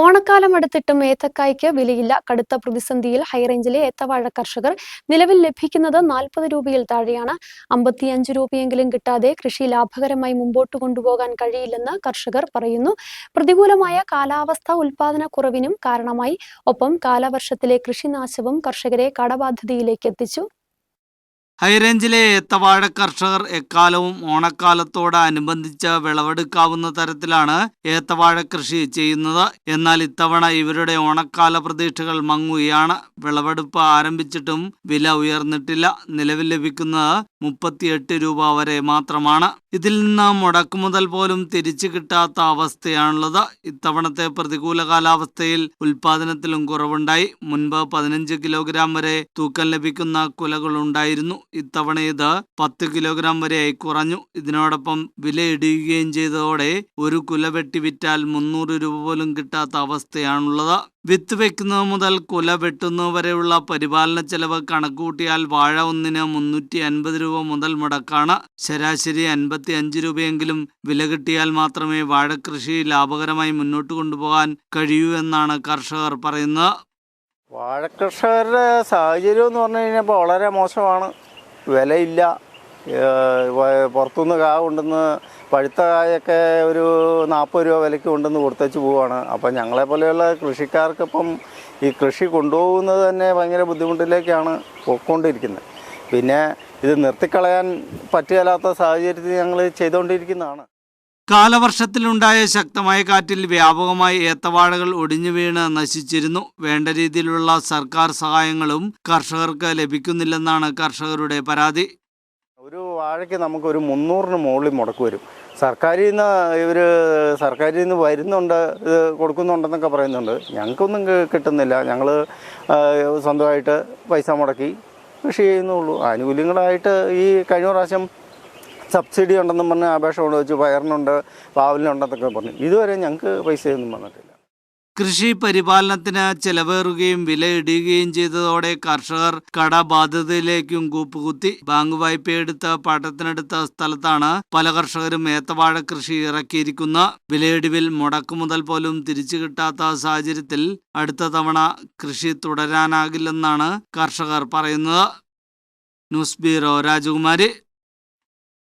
ഓണക്കാലം അടുത്തിട്ടും ഏത്തക്കായ്ക്ക് വിലയില്ല. കടുത്ത പ്രതിസന്ധിയിൽ ഹൈറേഞ്ചിലെ ഏത്തവാഴ കർഷകർ നിലവിൽ ലഭിക്കുന്നത് നാൽപ്പത് രൂപയിൽ താഴെയാണ്. അമ്പത്തിയഞ്ച് രൂപയെങ്കിലും കിട്ടാതെ കൃഷി ലാഭകരമായി മുമ്പോട്ട് കൊണ്ടുപോകാൻ കഴിയില്ലെന്ന് കർഷകർ പറയുന്നു. പ്രതികൂലമായ കാലാവസ്ഥ ഉൽപാദന കുറവിനും കാരണമായി. ഒപ്പം കാലവർഷത്തിലെ കൃഷിനാശവും കർഷകരെ കടബാധ്യതയിലേക്ക് എത്തിച്ചു. ഹൈറേഞ്ചിലെ ഏത്തവാഴ കർഷകർ എക്കാലവും ഓണക്കാലത്തോടനുബന്ധിച്ച് വിളവെടുക്കാവുന്ന തരത്തിലാണ് ഏത്തവാഴ കൃഷി ചെയ്യുന്നത്. എന്നാൽ ഇത്തവണ ഇവരുടെ ഓണക്കാല പ്രതീക്ഷകൾ മങ്ങുകയാണ്. വിളവെടുപ്പ് ആരംഭിച്ചിട്ടും വില ഉയർന്നിട്ടില്ല. നിലവിൽ ലഭിക്കുന്നത് മുപ്പത്തിയെട്ട് രൂപ വരെ മാത്രമാണ്. ഇതിൽ നിന്ന് മുടക്കുമുതൽ പോലും തിരിച്ചു കിട്ടാത്ത അവസ്ഥയാണുള്ളത്. ഇത്തവണത്തെ പ്രതികൂല കാലാവസ്ഥയിൽ ഉൽപാദനത്തിലും കുറവുണ്ടായി. മുൻപ് പതിനഞ്ച് കിലോഗ്രാം വരെ തൂക്കം ലഭിക്കുന്ന കുലകളുണ്ടായിരുന്നു ഇത്തവണ ഇത് പത്ത് കിലോഗ്രാം വരെയായി കുറഞ്ഞു. ഇതിനോടൊപ്പം വില ഇടിയുകയും ചെയ്തതോടെ ഒരു കുല വെട്ടി വിറ്റാൽ മുന്നൂറ് രൂപ പോലും കിട്ടാത്ത അവസ്ഥയാണുള്ളത്. വിത്ത് വെക്കുന്നത് മുതൽ കുല വെട്ടുന്നത് വരെയുള്ള പരിപാലന ചെലവ് കണക്കുകൂട്ടിയാൽ വാഴ ഒന്നിന് മുന്നൂറ്റി അൻപത് രൂപ മുതൽ മുടക്കാണ്. ശരാശരി അൻപത്തി അഞ്ച് രൂപയെങ്കിലും വില കിട്ടിയാൽ മാത്രമേ വാഴക്കൃഷി ലാഭകരമായി മുന്നോട്ട് കൊണ്ടുപോകാൻ കഴിയൂ എന്നാണ് കർഷകർ പറയുന്നത്. വാഴക്കർഷകരുടെ സാഹചര്യം എന്ന് പറഞ്ഞു കഴിഞ്ഞപ്പോൾ വളരെ മോശമാണ്. വിലയില്ല. പുറത്തുനിന്ന് കാ കൊണ്ടുവന്ന് പഴുത്ത കായൊക്കെ ഒരു നാൽപ്പത് രൂപ വിലയ്ക്ക് കൊണ്ടുവന്ന് കൊടുത്തേച്ച് പോവുകയാണ് അപ്പം ഞങ്ങളെ പോലെയുള്ള കൃഷിക്കാർക്കിപ്പം ഈ കൃഷി കൊണ്ടുപോകുന്നത് തന്നെ ഭയങ്കര ബുദ്ധിമുട്ടിലേക്കാണ് പോയിക്കൊണ്ടിരിക്കുന്നത് പിന്നെ ഇത് നിർത്തിക്കളയാൻ പറ്റുകയില്ലാത്ത സാഹചര്യത്തിൽ ഞങ്ങൾ ചെയ്തുകൊണ്ടിരിക്കുന്നതാണ്. കാലവർഷത്തിലുണ്ടായ ശക്തമായ കാറ്റിൽ വ്യാപകമായി ഏത്തവാഴകൾ ഒടിഞ്ഞു വീണ് നശിച്ചിരുന്നു. വേണ്ട രീതിയിലുള്ള സർക്കാർ സഹായങ്ങളും കർഷകർക്ക് ലഭിക്കുന്നില്ലെന്നാണ് കർഷകരുടെ പരാതി. ഒരു വാഴയ്ക്ക് നമുക്കൊരു മുന്നൂറിന് മുകളിൽ മുടക്ക് വരും. സർക്കാരിൽ നിന്ന് ഇവർ സർക്കാരിൽ നിന്ന് വരുന്നുണ്ട് ഇത് കൊടുക്കുന്നുണ്ടെന്നൊക്കെ പറയുന്നുണ്ട്. ഞങ്ങൾക്കൊന്നും കിട്ടുന്നില്ല. ഞങ്ങൾ സ്വന്തമായിട്ട് പൈസ മുടക്കി കൃഷി ചെയ്യുന്നുള്ളൂ. ആനുകൂല്യങ്ങളായിട്ട് ഈ കഴിഞ്ഞ പ്രാവശ്യം സബ്സിഡി ഉണ്ടെന്നും പറഞ്ഞ് അപേക്ഷ കൊണ്ട് വെച്ച് പയറിനുണ്ട് പാവലിനുണ്ടെന്നൊക്കെ പറഞ്ഞു. ഇതുവരെ ഞങ്ങൾക്ക് പൈസയൊന്നും വന്നിട്ടില്ല. കൃഷി പരിപാലനത്തിന് ചെലവേറുകയും വില ഇടുകയും ചെയ്തതോടെ കർഷകർ കടബാധ്യതയിലേക്കും കൂപ്പുകുത്തി ബാങ്ക് വായ്പയെടുത്ത് പാട്ടത്തിനെടുത്ത സ്ഥലത്താണ് പല കർഷകരും ഏത്തവാഴ കൃഷി ഇറക്കിയിരിക്കുന്ന. വിലയിടിവിൽ മുടക്കുമുതൽ പോലും തിരിച്ചു കിട്ടാത്ത സാഹചര്യത്തിൽ അടുത്ത തവണ കൃഷി തുടരാനാകില്ലെന്നാണ് കർഷകർ പറയുന്നത്. ന്യൂസ് ബ്യൂറോ രാജകുമാരി.